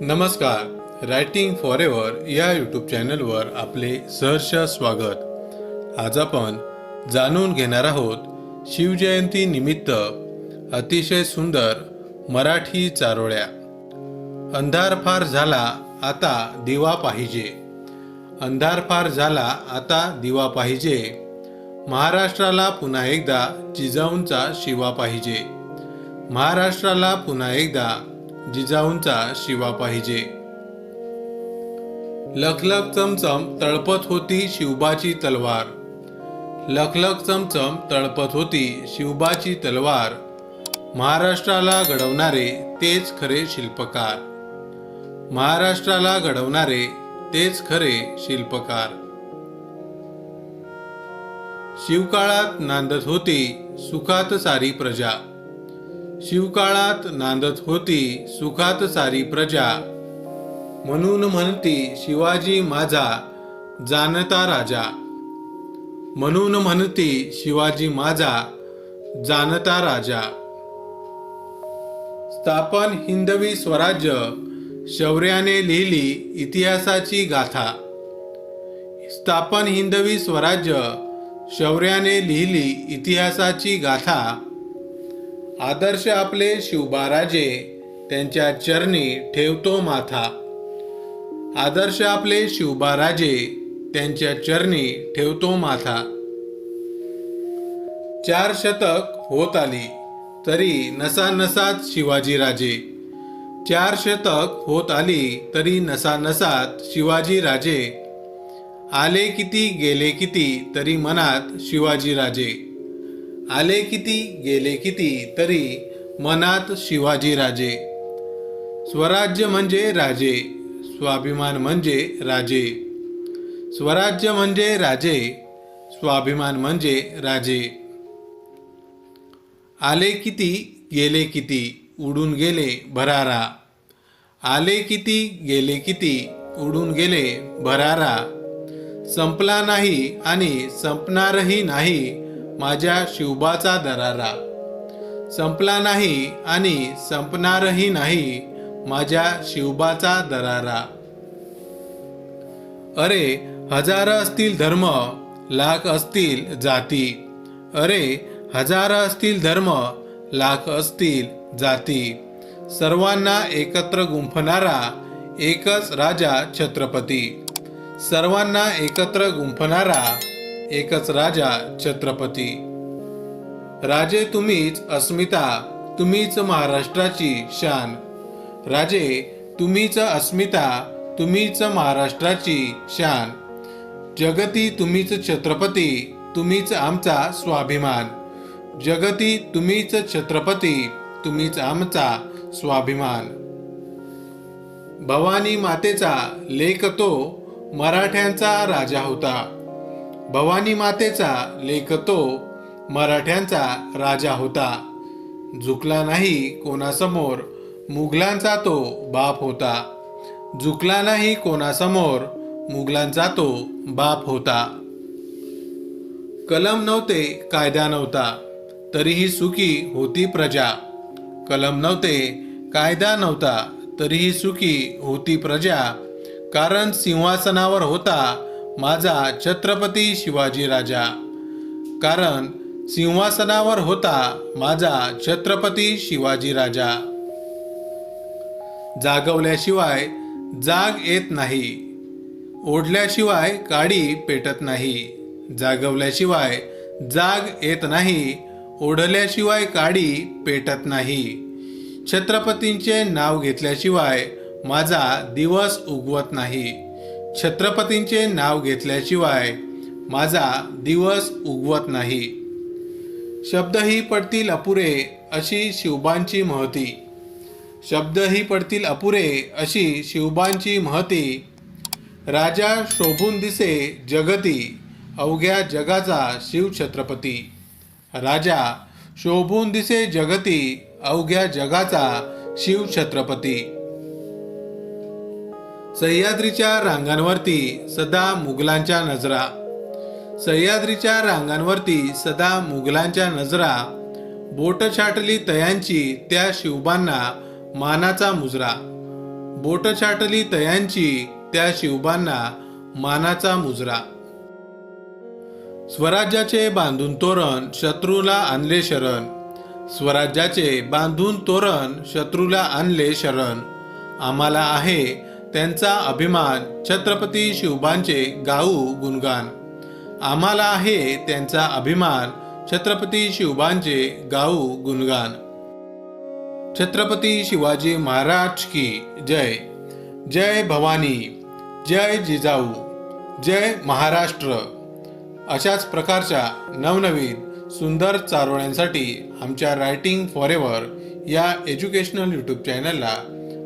नमस्कार writing for ever या YouTube चॅनलवर आपले सहर्ष स्वागत. आज आपण जाणून घेणार आहोत शिवजयंती निमित्त अतिशय सुंदर मराठी चारोळ्या. अंधार फार झाला आता दिवा पाहिजे. अंधार फार झाला आता दिवा पाहिजे. महाराष्ट्राला पुन्हा एकदा जिजाऊंचा शिवा पाहिजे. महाराष्ट्राला पुन्हा एकदा जिजाऊंचा शिवा पाहिजे. लखलख चमचम तळपत होती शिवबाची तलवार. लखलख चमचम तळपत होती शिवबाची तलवार. महाराष्ट्राला घडवणारे तेच खरे शिल्पकार. महाराष्ट्राला घडवणारे तेच खरे शिल्पकार. शिवकाळात नांदत होती सुखात सारी प्रजा. शिवकाळात नांदत होती सुखात सारी प्रजा. म्हणून म्हणती शिवाजी माझा जानता राजा. म्हणून म्हणती शिवाजी माझा जानता राजा. स्थापन हिंदवी स्वराज्य शौर्याने लिहिली इतिहासाची गाथा. स्थापन हिंदवी स्वराज्य शौर्याने लिहिली इतिहासाची गाथा. आदर्श आपले शिवबाराजे त्यांच्या चरणी ठेवतो माथा. आदर्श आपले शिवबाराजे त्यांच्या चरणी ठेवतो माथा. चार शतक होत आली तरी नसा नसात शिवाजी राजे चार शतक होत आली तरी नसा नसात शिवाजी राजे आले किती गेले किती तरी मनात शिवाजी राजे आले किती गेले किती तरी मनात शिवाजी राजे. स्वराज्य म्हणजे राजे स्वाभिमान म्हणजे राजे. स्वराज्य म्हणजे राजे स्वाभिमान म्हणजे राजे. आले किती गेले किती उडून गेले भरारा. आले किती गेले किती उडून गेले भरारा. संपला नाही आणि संपणारही नाही माझ्या शिवबाचा दरारा. संपला नाही आणि संपणारही नाही माझ्या शिवबाचा दरारा. अरे हजार असतील धर्म लाख असतील जाती. अरे हजार असतील धर्म लाख असतील जाती. सर्वांना एकत्र गुंफणारा एकच राजा छत्रपती. सर्वांना एकत्र गुंफणारा एकच राजा छत्रपती. राजे तुम्हीच अस्मिता तुम्हीच महाराष्ट्राची शान. राजे तुम्हीच अस्मिता तुम्हीच महाराष्ट्राची शान. जगती तुम्हीच छत्रपती तुम्हीच आमचा स्वाभिमान. जगती तुम्हीच छत्रपती तुम्हीच आमचा स्वाभिमान. भवानी मातेचा लेख तो मराठ्यांचा राजा होता. भवानी मातेचा लेख तो मराठ्यांचा राजा होता. झुकला नाही कोणासमोर मुघलांचा तो बाप होता. झुकला नाही कोणासमोर मुघलांचा तो बाप होता. कलम नव्हते कायदा नव्हता. तरीही सुखी होती प्रजा. कलम नव्हते कायदा नव्हता. तरीही सुखी होती प्रजा. कारण सिंहासनावर होता माझा छत्रपती शिवाजी राजा. कारण सिंहासनावर होता माझा छत्रपती शिवाजी राजा. जागवल्याशिवाय जाग येत नाही. ओढल्याशिवाय काडी पेटत नाही. जागवल्याशिवाय जाग येत नाही. ओढल्याशिवाय काडी पेटत नाही. छत्रपतींचे नाव घेतल्याशिवाय माझा दिवस उगवत नाही. छत्रपतींचे नाव घेतल्याशिवाय माझा दिवस उगवत नाही. शब्दही पडतील अपुरे अशी शिवबांची महती. शब्दही पडतील अपुरे अशी शिवबांची महती. राजा शोभून दिसे जगती अवघ्या जगाचा शिवछत्रपती राजा शोभून दिसे जगती अवघ्या जगाचा शिवछत्रपती सह्याद्रीच्या रांगांवरती सदा मुघलांच्या नजरा. सह्याद्रीच्या रांगांवरती सदा मुघलांच्या नजरा. बोट छाटली तयांची त्या शिवबांना मानाचा मुजरा. बोट छाटली तयांची त्या शिवबांना मानाचा मुजरा. स्वराज्याचे बांधून तोरण शत्रूला आणले शरण. स्वराज्याचे बांधून तोरण शत्रूला आणले शरण. आम्हाला आहे त्यांचा अभिमान छत्रपती शिवबांचे गाऊ गुणगान. आम्हाला आहे त्यांचा अभिमान छत्रपती शिवबांचे गाऊ गुणगान. छत्रपती शिवाजी महाराज की जय. जय भवानी जय जिजाऊ जय महाराष्ट्र. अशाच प्रकारच्या नवनवीन सुंदर चारोळ्यांसाठी आमच्या रायटिंग फॉर एव्हर या एज्युकेशनल यूट्यूब चॅनलला